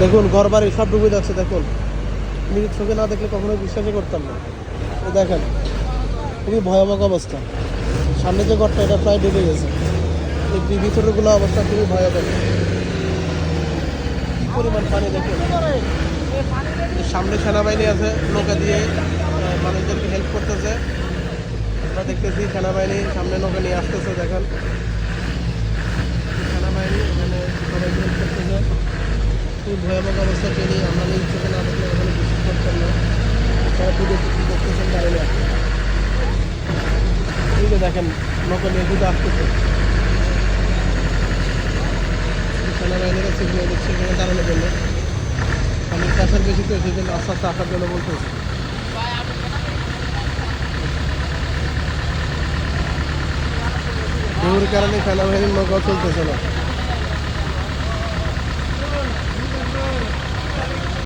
দেখুন ঘর বাড়ি সব ডুবে যাচ্ছে, দেখুন। নিজের চোখে না দেখলে কখনো বিশ্বাসই করতাম না। দেখেন, খুবই ভয়াবহ অবস্থা। সামনে যে ঘরটা, এটা প্রায় ডুবে গেছে। এই ভিতরেগুলো অবস্থা খুবই ভয়াবহ। কি পরিমাণ পানি দেখুন? সামনে সেনাবাহিনী আছে, নৌকা দিয়ে মানুষদেরকে হেল্প করতেছে। আমরা দেখতেছি, সেনাবাহিনী সামনে নৌকা নিয়ে আসতেছে, দেখেন সেনাবাহিনী এখানে সবাইকে হেল্প করতেছে খুব ভয়াবহ অবস্থা পেরি আমরা নিজ চোখে না দেখলে এখানে বিশ্বাস করতাম না। সবাই পুজো কিছু করতেছেন জানি না এই যে দেখেন নৌকা নিয়ে শুধু আসতেছে। সেনাবাহিনীরা সিগন্যাল দিচ্ছে এখানে দাঁড়ানোর জন্য। আমি প্রেশার বেশি তো, সেই জন্য আস্তে আস্তে আসার জন্য বলতেছি। ঢেউর কারণে সেনাবাহিনীর নৌকাও চলতেছে না।